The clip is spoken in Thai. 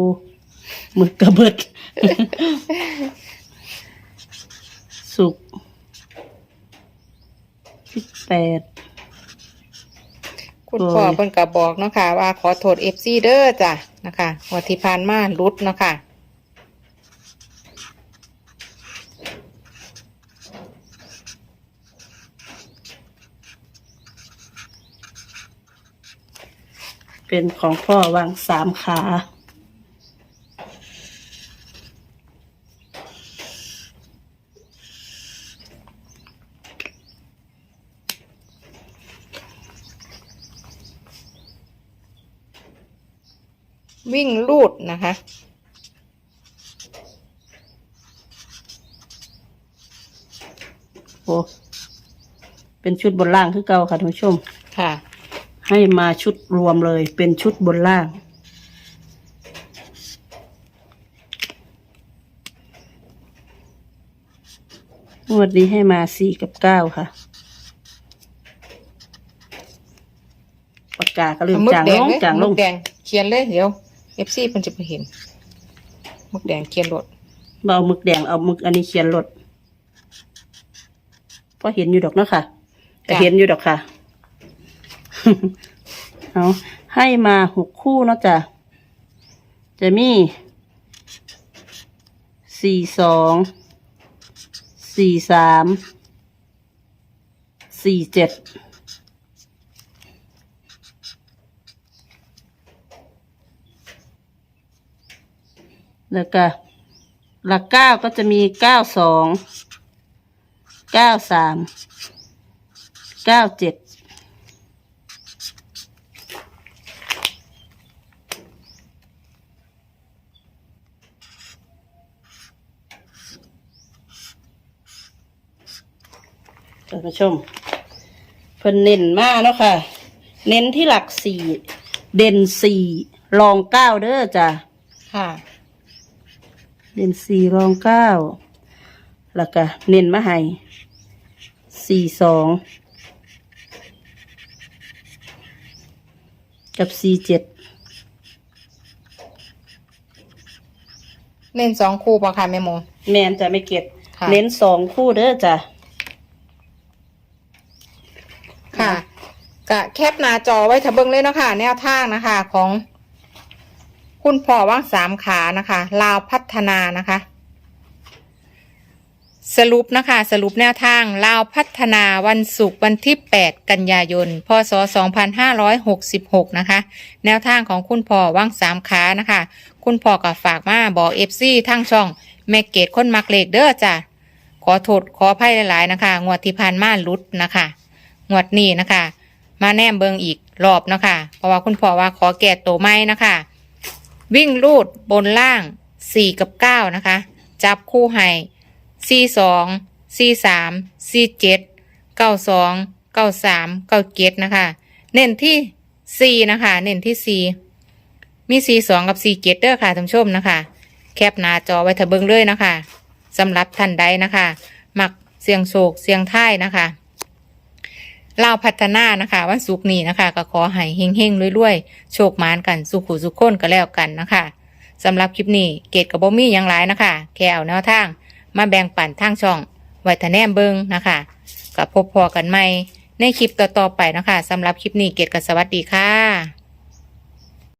อ้มือกระเบิด สุกสิบแปด คุณพ่อโอ้ยเพิ่นก็บอกเนาะค่ะ ว่าขอโทษเอฟซีเด้อจ้ะนะคะงวันที่ผ่านมารุดเนาะค่ะ เป็นของพ่อวางสามขา วิ่งลูดนะคะ โอ้เป็นชุดบนล่างคือเก่าค่ะท่านผู้ชม ค่ะ ให้มาชุดรวมเลย เป็นชุดบนล่างงวดนี้ให้มาสี่กับเก้าค่ะ ปากกาก็เริ่มเอามึกจางแดลงงเลยจางลมึงกแดงเขียนเลยเดี๋ยวเอฟซีเพิ่นจะไปเห็นมึกแดงเขียนรถบ่เอาหมึกแดงเอาหมึกอันนี้เขียนรถพอเห็นอยู่ดอกเนาะค่ะก็เห็นอยู่ดอกค่ะ เอาให้มาหกคู่เนาะจ้ะจะมีสี่สองสี่สามสี่เจ็ด แล้วก็หลักเก้าก็จะมีเก้าสองเก้าสามเก้าเจ็ดท่านผู้ชม เพิ่นเน้นมากเนาะค่ะ เน้นที่หลักสี่ เด่นสี่รองเก้าเด้อจ้ะ ค่ะ เด่นสี่รองเก้าแล้วก็เน้นมาให้สี่สองกับสี่เจ็ดเน้นสองคู่ป่ะค่ะแม่โม แมนจะไม่เก็บค่ะ เน้นสองคู่เด้อจ้ะ ค่ะกะแคปหน้าจอไว้ถ้าเบิ่งเลยเนาะค่ะ แนวทางนะคะ ของ คุณพ่อว่างสามขานะคะ ลาวพัฒนานะคะ สรุปนะคะ สรุปแนวทาง ลาวพัฒนาวันศุกร์วันที่ 8 กันยายน พศ 2566 นะคะ แนวทางของคุณพ่อว่างสามขานะคะ คุณพ่อก็ฝากมาบอกเอฟซีทั้งช่อง แม่เกดคนมักเลขเด้อจ้ะ ขอโทษขออภัยหลาย ๆ นะคะ งวดที่ผ่านมาลุดนะคะ งวดนี้นะคะ มาแนมเบิงอีกรอบนะคะ เพราะว่าคุณพ่อว่าขอแก่ตัวไม่นะคะ วิ่งลูดบนล่างสี่กับเก้านะคะ จับคู่ให้สี่สองสี่สามซีเจ็ดเก้าสองเก้าสามเก้าเจ็ดนะคะ เน้นที่สี่นะคะ เน้นที่สี่มีสี่สองกับสี่เจ็ดเด้อค่ะท่านผู้ชมนะคะ แคปหน้าจอไว้ถ้าเบิงเลยนะคะสำหรับท่านใดนะคะ มักเสียงโศกเสียงท้ายนะคะ ลาพัฒนานะคะวันศุกร์นี้นะคะ ก็ขอให้เฮงๆรวยๆโชคหมานกันสุขุสุขคนก็แล้วกันนะคะสำหรับคลิปนี้เกตกับบ่มี่ยังหลายนะคะ แค่เอาแนวทาง มาแบ่งปันทางช่องไว้ทะแนมเบิงนะคะกับพบพอกันใหม่ในคลิปต่อๆไปนะคะสำหรับคลิปนี้เกตกับสวัสดีค่ะ